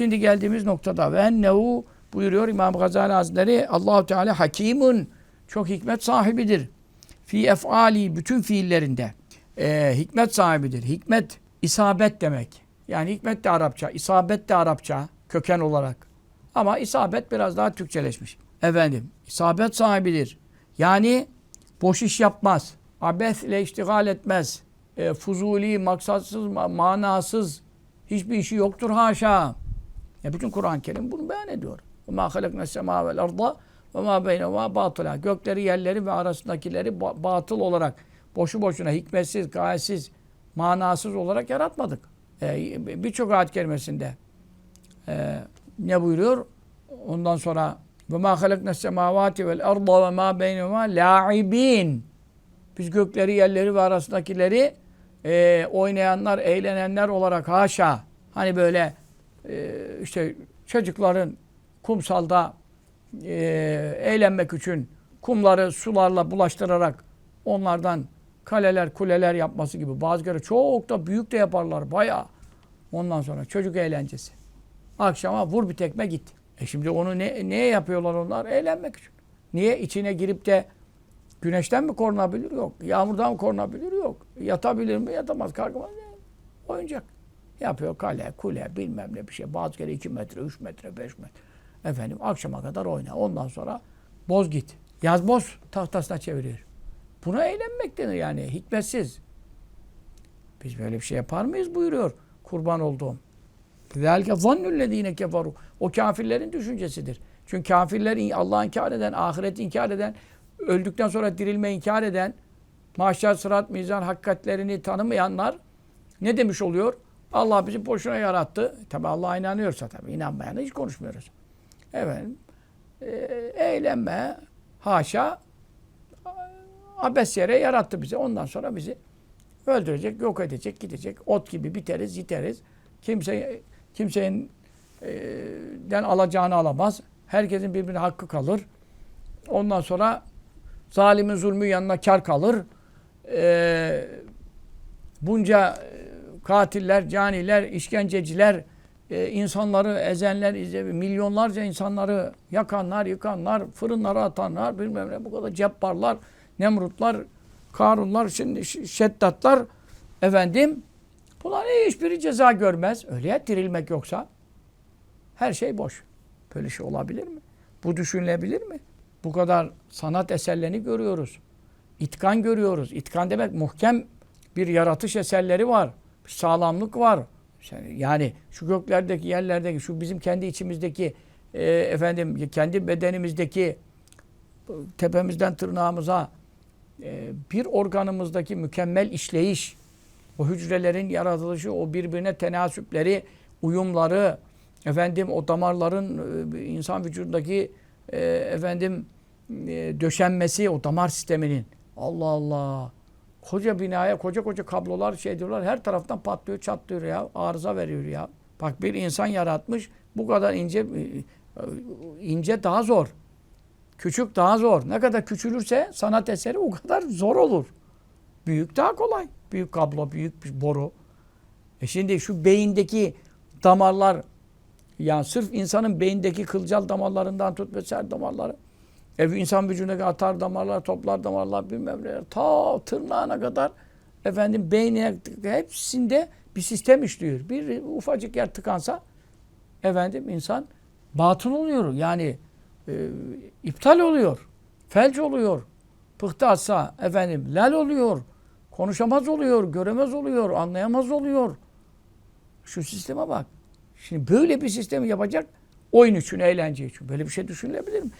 Şimdi geldiğimiz noktada ve ennehu buyuruyor İmam Gazali Hazretleri Allahu Teala hakimun çok hikmet sahibidir. Fi efali bütün fiillerinde Ee, hikmet sahibidir. Hikmet isabet demek. Yani hikmet de Arapça, isabet de Arapça köken olarak. Ama isabet biraz daha Türkçeleşmiş. Efendim, isabet sahibidir. Yani boş iş yapmaz. Abes ile iştigal etmez. E, fuzuli, maksatsız, ma- manasız hiçbir işi yoktur haşa. Ya bütün Kur'an-ı Kerim bunu beyan ediyor. Sema vel arda ve ma beynehuma batıla. Gökleri, yerleri ve arasındakileri ba- batıl olarak boşu boşuna hikmetsiz, gayesiz, manasız olarak yaratmadık. E, Birçok ayet kerimesinde e, ne buyuruyor? Ondan sonra semavati vel arda ve ma beynehuma la'ibin. Biz gökleri, yerleri ve arasındakileri e, oynayanlar, eğlenenler olarak haşa. Hani böyle e, işte çocukların kumsalda e, eğlenmek için kumları sularla bulaştırarak onlardan kaleler, kuleler yapması gibi. Bazı kere çok da büyük de yaparlar bayağı. Ondan sonra çocuk eğlencesi. Akşama vur bir tekme git. E şimdi onu ne, neye yapıyorlar onlar? Eğlenmek için. Niye? içine girip de güneşten mi korunabilir? Yok. Yağmurdan mı korunabilir? Yok. Yatabilir mi? Yatamaz. Kalkamaz. Oyuncak. Yapıyor kale, kule, bilmem ne bir şey. Bazı kere iki metre, üç metre, beş metre. Efendim akşama kadar oyna. Ondan sonra boz git. Yaz boz tahtasına çeviriyor. Buna eğlenmek denir yani. Hikmetsiz. Biz böyle bir şey yapar mıyız buyuruyor kurban olduğum. Zalike zannullezine keferu. O kafirlerin düşüncesidir. Çünkü kafirler Allah'ı inkar eden, ahireti inkar eden, öldükten sonra dirilme inkar eden, mahşer, sırat, mizan hakikatlerini tanımayanlar ne demiş oluyor? Allah bizi boşuna yarattı. Tabi Allah'a inanıyorsa tabi. inanmayana hiç konuşmuyoruz. Efendim, e, eğlenme, haşa, abes yere yarattı bizi. Ondan sonra bizi öldürecek, yok edecek, gidecek. Ot gibi biteriz, yiteriz. Kimse kimsenin e, den alacağını alamaz. Herkesin birbirine hakkı kalır. Ondan sonra zalimin zulmü yanına kar kalır. E, bunca katiller, caniler, işkenceciler, e, insanları ezenler, milyonlarca insanları yakanlar, yıkanlar, fırınlara atanlar, bilmem ne bu kadar cebbarlar, Nemrutlar, Karunlar, şimdi Şeddatlar efendim bunların hiçbiri ceza görmez. Öyle ya dirilmek yoksa her şey boş. Böyle şey olabilir mi? Bu düşünülebilir mi? Bu kadar sanat eserlerini görüyoruz. İtkan görüyoruz. İtkan demek muhkem bir yaratış eserleri var. Bir sağlamlık var. Yani şu göklerdeki, yerlerdeki, şu bizim kendi içimizdeki e, efendim kendi bedenimizdeki tepemizden tırnağımıza e, bir organımızdaki mükemmel işleyiş, o hücrelerin yaratılışı, o birbirine tenasüpleri, uyumları, efendim o damarların e, insan vücudundaki e, efendim e, döşenmesi, o damar sisteminin. Allah Allah. Koca binaya, koca koca kablolar şey diyorlar. Her taraftan patlıyor, çatlıyor ya. Arıza veriyor ya. Bak bir insan yaratmış. Bu kadar ince e, ince daha zor. Küçük daha zor. Ne kadar küçülürse sanat eseri o kadar zor olur. Büyük daha kolay. Büyük kablo, büyük bir boru. E şimdi şu beyindeki damarlar yani sırf insanın beyindeki kılcal damarlarından tut vesaire damarları. E insan vücudundaki atar damarlar, toplar damarlar bilmem ne. Ta tırnağına kadar efendim beynine hepsinde bir sistem işliyor. Bir ufacık yer tıkansa efendim insan batıl oluyor. Yani e, iptal oluyor. Felç oluyor. Pıhtı efendim lal oluyor. Konuşamaz oluyor, göremez oluyor, anlayamaz oluyor. Şu sisteme bak. Şimdi böyle bir sistemi yapacak oyun için, eğlence için. Böyle bir şey düşünülebilir mi?